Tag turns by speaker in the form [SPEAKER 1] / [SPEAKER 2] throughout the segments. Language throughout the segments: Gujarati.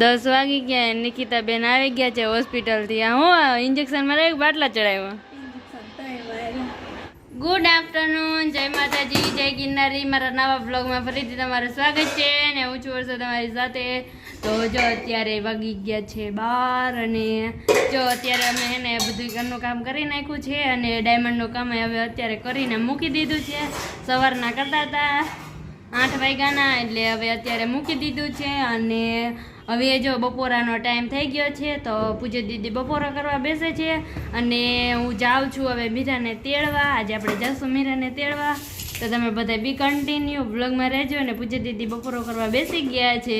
[SPEAKER 1] દસ વાગી ગયા નિકિતા બેન આવી ગયા છે હોસ્પિટલથી. આ હું ઇન્જેક્શન મારે બાટલા ચડાવ્યા. ગુડ આફ્ટરનૂન જય માતાજી, જય ગિરનારી. મારા નવા બ્લોગમાં ફરીથી તમારું સ્વાગત છે અને હું છું વર્ષો તમારી સાથે. તો જો અત્યારે વાગી ગયા છે બાર અને જો અત્યારે અમે એને બધું ઘરનું કામ કરી નાખ્યું છે અને ડાયમંડનું કામ હવે અત્યારે કરીને મૂકી દીધું છે. સવારના કરતા હતા. આઠ વાગ્યાના, એટલે હવે અત્યારે મૂકી દીધું છે અને હવે જો બપોરાનો ટાઈમ થઈ ગયો છે, તો પૂજા દીદી બપોરા કરવા બેસે છે અને હું જાઉં છું હવે મીરાને તેડવા. આજે આપણે જઈશું મીરાને તેડવા. તો તમે બધા બી કન્ટિન્યુ બ્લોગમાં રહેજો અને પૂજા દીદી બપોરો કરવા બેસી ગયા છે.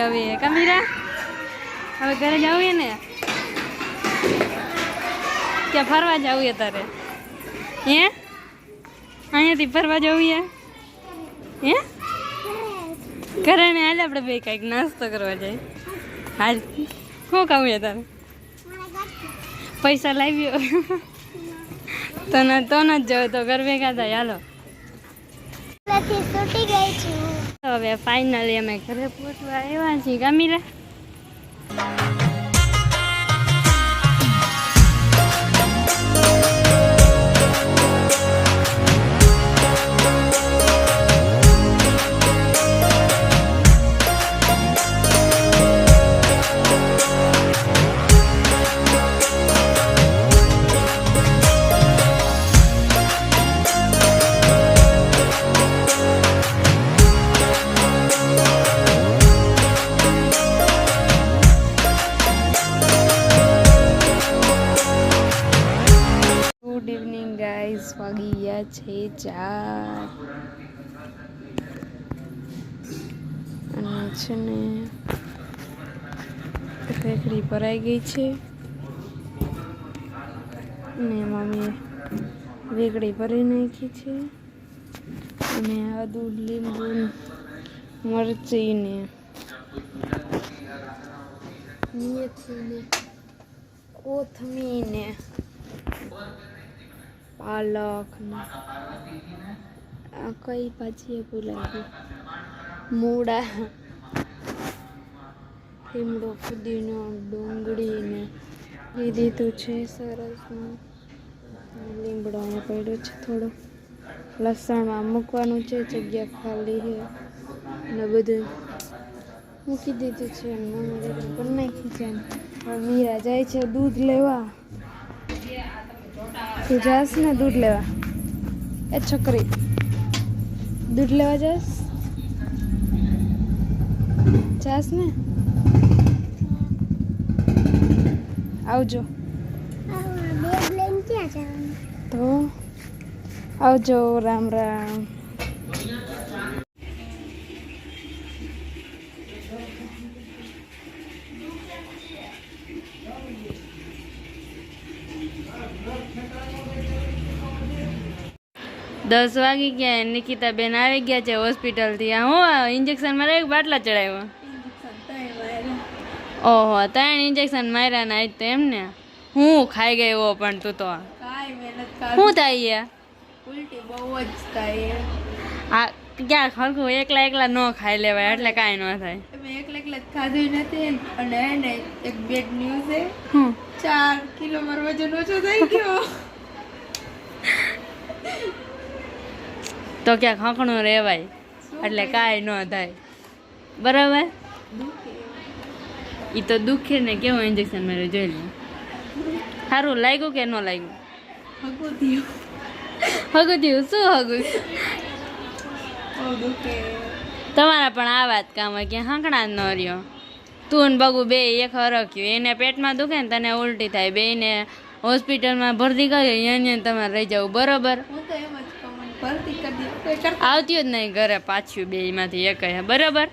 [SPEAKER 1] છૂટી ગઈ હવે કા મીરા હવે ઘરે જવું ને? ક્યાં ફરવા જવું છે તારે? હે? અહીંયાથી ફરવા જવું હે? ઘરે ને હાલ આપણે ભાઈ કંઈક નાસ્તો કરવા જાય. હાલ, શું કહું છે તારે? પૈસા લાવ્યો. તો ન તો ન જ જવું તો ઘર ભેગા થાય. હાલો.
[SPEAKER 2] તૂટી ગઈ છું.
[SPEAKER 1] હવે ફાઇનલી અમે ઘરે પહોંચવા આવ્યા છીએ. ગમીરા વાગી ગયા છે ચાર. અને છે ને રેકડી ભરાઈ ગઈ છે. અને મમ્મી વેકડી ભરી નાખી છે. અને આદુ, લીંબુ મરચી ને મેથી ને ને પાલક આ કઈ ભાજી ભૂલાઈ મૂળા. લીમડો, ફુદીનો, ડુંગળી ને એ છે સરસ લીમડો પડ્યો છે થોડો. લસણમાં મૂકવાનું છે, જગ્યા ખાલી છે. ને બધું મૂકી દીધું છે રેડી નાખી છે મીરા જાય છે દૂધ લેવા. તું જાસ ને દૂધ લેવા. એ છોકરી. દૂધ લેવા જાસ? જાસ ને? આવજો. તો? આવજો રામ રામ. દસ વાગી ગયા નિકિતા બેન આવી ગયા છે હોસ્પિટલથી. આ હું ઇન્જેક્શન મારે બાટલા ચડાવ્યા? ઓહો ત્રણ ઇન્જેક્શન માર્યા ને આજ તો એમને હું ખાઈ ગયો પણ તું તો. શું થાય
[SPEAKER 3] ઉલટી બહુ જ થાય
[SPEAKER 1] આ ક્યાં ખરખું એકલા એકલા ન ખાઈ લેવાય એટલે કાંઈ ન થાય.
[SPEAKER 3] એકલા એકલા ખાધું નથી અને એક બેડ ન્યૂઝ છે. ચાર કિલો મારું વજન ઓછું થઈ ગયો.
[SPEAKER 1] તો ક્યાં ખખણું રહેવાય. એટલે કાંઈ ન થાય. બરાબર? એ તો દુખે ને કેવું ઇન્જેક્શન મારે જોઈ લે. સારું લાગ્યું કે ન લાગ્યું?
[SPEAKER 3] હગું થયું
[SPEAKER 1] હગું થયું શું હગું તમારા પણ આ વાત કામ હોય કે હાંકણા જ ન રહ્યો. તું ને બગુ બે એક હરક્યું એને પેટમાં દુખે ને તને ઉલટી થાય. બેને હોસ્પિટલમાં ભરતી કરી અહીંયા તમારે રહી જવું. બરોબર?
[SPEAKER 3] હું તો એમ જ ભરતી કરી
[SPEAKER 1] આવતી જ નહીં ઘરે પાછું બેયમાંથી એક બરોબર?